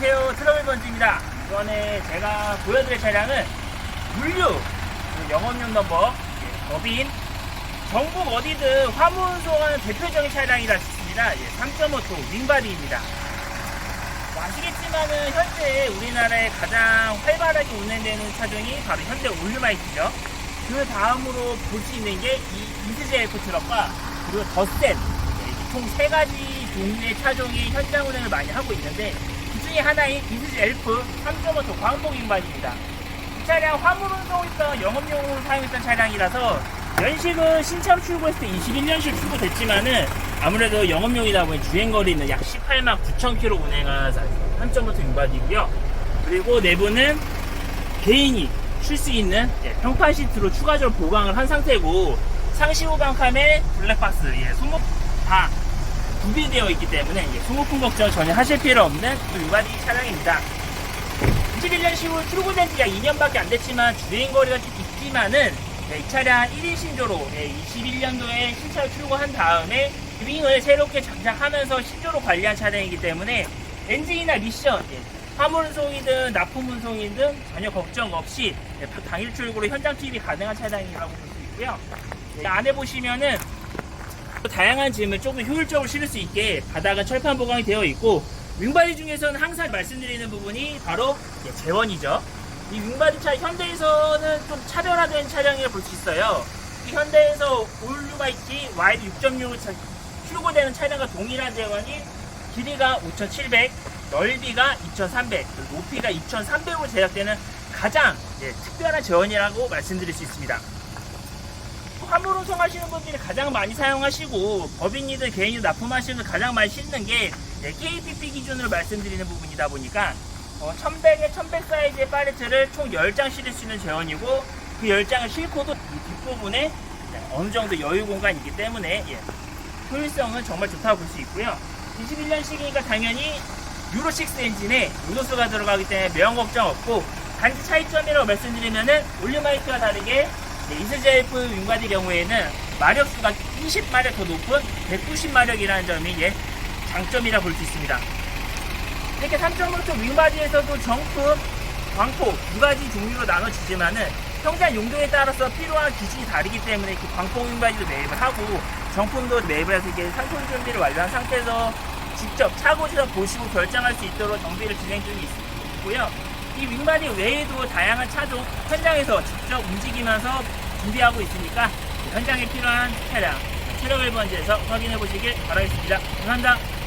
안녕하세요. 트러블 번지입니다. 이번에 제가 보여드릴 차량은 물류 그 영업용 넘버 예, 법인 전국 어디든 화물 운송하는 대표적인 차량이라 싶습니다. 예, 3.5톤 윙바디입니다. 뭐 아시겠지만은 현재 우리나라에 가장 활발하게 운행되는 차종이 바로 현대 올류마이트죠. 그 다음으로 볼 수 있는 게 이 이스제 에코 트럭과 그리고 더센 총 세 가지 종류의 차종이 현장 운행을 많이 하고 있는데 그 중에 하나인 이스지 엘프 3.5톤 광폭 인반입니다. 이 차량 화물 운송에서 영업용으로 사용했던 차량이라서 연식은 신차로 출고했을 때 21년식 출고됐지만은 아무래도 영업용이다 보니 주행거리는 약 18만 9천 킬로 운행한 3.5톤 인반이고요. 그리고 내부는 개인이 쉴 수 있는 예, 평판 시트로 추가적으로 보강을 한 상태고 상시 후방캄에 블랙박스 예, 소모 다 구비되어 있기 때문에 예, 소모품 걱정 전혀 하실 필요 없는 유바디 차량입니다. 21년식으로 출고된 지가 2년밖에 안 됐지만 주행 거리가 좀 있지만은 예, 이 차량 1인 신조로 예, 21년도에 신차를 출고한 다음에 윙을 새롭게 장착하면서 신조로 관리한 차량이기 때문에 엔진이나 미션 예, 화물 운송이든 납품 운송이든 전혀 걱정 없이 예, 당일 출고로 현장 투입이 가능한 차량이라고 볼 수 있고요. 예, 안에 보시면은 또 다양한 짐을 조금 효율적으로 실을 수 있게 바닥은 철판 보강이 되어 있고 윙바디 중에서는 항상 말씀드리는 부분이 바로 예, 재원이죠. 이 윙바디 차 현대에서는 좀 차별화된 차량이라 볼 수 있어요. 이 현대에서 올류바이티 YD 6.6 출고되는 차량과 동일한 재원이 길이가 5,700, 넓이가 2,300, 그리고 높이가 2,300으로 제작되는 가장 예, 특별한 재원이라고 말씀드릴 수 있습니다. 화물 운송하시는 분들이 가장 많이 사용하시고 법인이든 개인이 납품하시는 분 가장 많이 싣는 게 네, KPP 기준으로 말씀드리는 부분이다 보니까 어, 1100에 1100 사이즈의 팔레트를 총 10장 실을 수 있는 재원이고 그 10장을 싣고도 이 뒷부분에 네, 어느 정도 여유 공간이 있기 때문에 예, 효율성은 정말 좋다고 볼 수 있고요. 21년식이니까 당연히 유로6 엔진에 무도수가 들어가기 때문에 매연 걱정 없고 단지 차이점이라고 말씀드리면은 올류마이트와 다르게 네, 이스제프 윙바디 경우에는 마력수가 20마력 더 높은 190마력이라는 점이 예, 장점이라 볼 수 있습니다. 이렇게 3.5톤 윙바디에서도 정품, 광폭 두 가지 종류로 나눠지지만은 평장 용도에 따라서 필요한 기준이 다르기 때문에 이렇게 광폭 윙바디도 매입을 하고 정품도 매입을 해서 이렇게 상품 준비를 완료한 상태에서 직접 차고지서 보시고 결정할 수 있도록 정비를 진행 있- 있고요. 이 윙바디 외에도 다양한 차종 현장에서 직접 움직이면서 준비하고 있으니까 현장에 필요한 차량 트럭 1번지에서 확인해 보시길 바라겠습니다. 감사합니다.